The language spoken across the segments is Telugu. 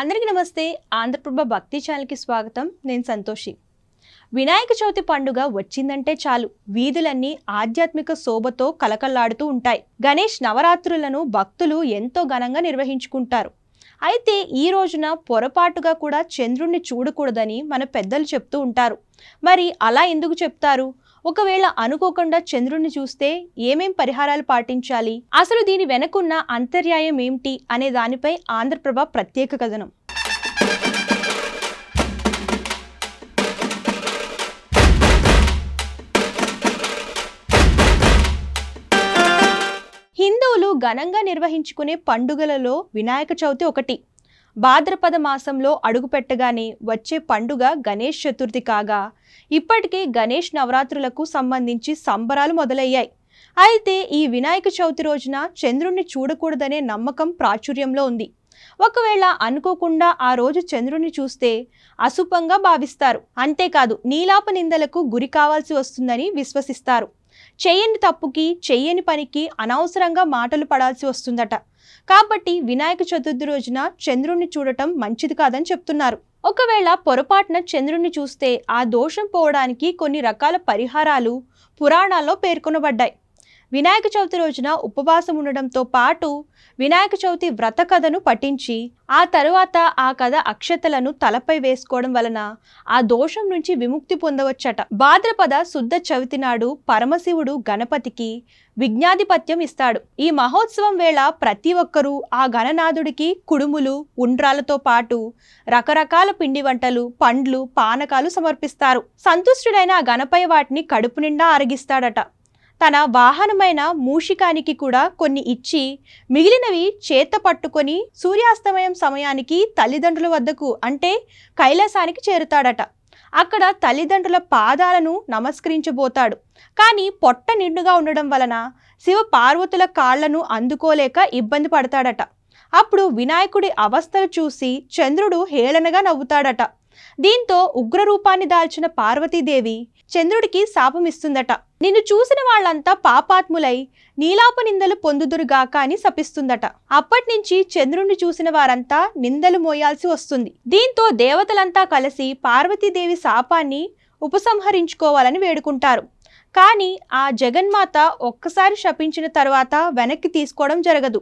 అందరికీ నమస్తే. ఆంధ్రప్రభ భక్తి ఛానల్కి స్వాగతం. నేను సంతోషి. వినాయక చవితి పండుగ వచ్చిందంటే చాలు. వీధులన్నీ ఆధ్యాత్మిక శోభతో కలకల్లాడుతూ ఉంటాయి. గణేష్ నవరాత్రులను భక్తులు ఎంతో ఘనంగా నిర్వహించుకుంటారు. అయితే ఈ రోజున పొరపాటుగా కూడా చంద్రుణ్ణి చూడకూడదని మన పెద్దలు చెప్తూ ఉంటారు. మరి అలా ఎందుకు చెప్తారు? ఒకవేళ అనుకోకుండా చంద్రుణ్ణి చూస్తే ఏమేం పరిహారాలు పాటించాలి? అసలు దీని వెనకున్న అంతర్యాయం ఏమిటి అనే దానిపై ఆంధ్రప్రభ ప్రత్యేక కథనం. హిందువులు ఘనంగా నిర్వహించుకునే పండుగలలో వినాయక చవితి ఒకటి. భాద్రపద మాసంలో అడుగుపెట్టగానే వచ్చే పండుగ గణేష్ చతుర్థి కాగా ఇప్పటికే గణేష్ నవరాత్రులకు సంబంధించి సంబరాలు మొదలయ్యాయి. అయితే ఈ వినాయక చవితి రోజున చంద్రుణ్ణి చూడకూడదనే నమ్మకం ప్రాచుర్యంలో ఉంది. ఒకవేళ అనుకోకుండా ఆ రోజు చంద్రుణ్ణి చూస్తే అశుభంగా భావిస్తారు. అంతేకాదు నీలాప నిందలకు గురి కావాల్సి వస్తుందని విశ్వసిస్తారు. చెయ్యని తప్పుకి చెయ్యని పనికి అనవసరంగా మాటలు పడాల్సి వస్తుందట. కాబట్టి వినాయక చతుర్థి రోజున చంద్రుణ్ణి చూడటం మంచిది కాదని చెప్తున్నారు. ఒకవేళ పొరపాటున చంద్రుణ్ణి చూస్తే ఆ దోషం పోవడానికి కొన్ని రకాల పరిహారాలు పురాణాల్లో పేర్కొనబడ్డాయి. వినాయక చవితి రోజున ఉపవాసం ఉండడంతో పాటు వినాయక చవితి వ్రత కథను పఠించి ఆ తరువాత ఆ కథ అక్షతలను తలపై వేసుకోవడం వలన ఆ దోషం నుంచి విముక్తి పొందవచ్చట. భాద్రపద శుద్ధ చవితి నాడు పరమశివుడు గణపతికి విజ్ఞాధిపత్యం ఇస్తాడు. ఈ మహోత్సవం వేళ ప్రతి ఒక్కరూ ఆ గణనాథుడికి కుడుములు ఉండ్రాలతో పాటు రకరకాల పిండి వంటలు పండ్లు పానకాలు సమర్పిస్తారు. సంతుష్టుడైన ఆ గణపయ్య వాటిని కడుపు నిండా అరగిస్తాడట. తన వాహనమైన మూషికానికి కూడా కొన్ని ఇచ్చి మిగిలినవి చేత పట్టుకొని సూర్యాస్తమయం సమయానికి తల్లిదండ్రుల వద్దకు అంటే కైలాసానికి చేరుతాడట. అక్కడ తల్లిదండ్రుల పాదాలను నమస్కరించబోతాడు. కానీ పొట్ట నిండుగా ఉండడం వలన శివ పార్వతుల కాళ్ళను అందుకోలేక ఇబ్బంది పడతాడట. అప్పుడు వినాయకుడి అవస్థలు చూసి చంద్రుడు హేళనగా నవ్వుతాడట. దీంతో ఉగ్రరూపాన్ని దాల్చిన పార్వతీదేవి చంద్రుడికి శాపమిస్తుందట. నిన్ను చూసిన వాళ్ళంతా పాపాత్ములై నీలాప నిందలు పొందుదురుగాక అని శపిస్తుందట. అప్పటినుంచి చంద్రుణ్ణి చూసిన వారంతా నిందలు మోయాల్సి వస్తుంది. దీంతో దేవతలంతా కలిసి పార్వతీదేవి శాపాన్ని ఉపసంహరించుకోవాలని వేడుకుంటారు. కానీ ఆ జగన్మాత ఒక్కసారి శపించిన తర్వాత వెనక్కి తీసుకోవడం జరగదు.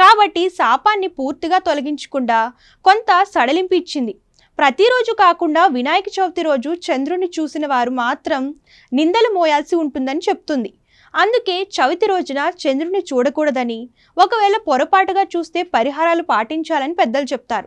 కాబట్టి శాపాన్ని పూర్తిగా తొలగించకుండా కొంత సడలింపు ఇచ్చింది. ప్రతిరోజు కాకుండా వినాయక చవితి రోజు చంద్రుని చూసిన వారు మాత్రం నిందలు మోయాల్సి ఉంటుందని చెప్తుంది. అందుకే చవితి రోజున చంద్రుని చూడకూడదని ఒకవేళ పొరపాటుగా చూస్తే పరిహారాలు పాటించాలని పెద్దలు చెప్తారు.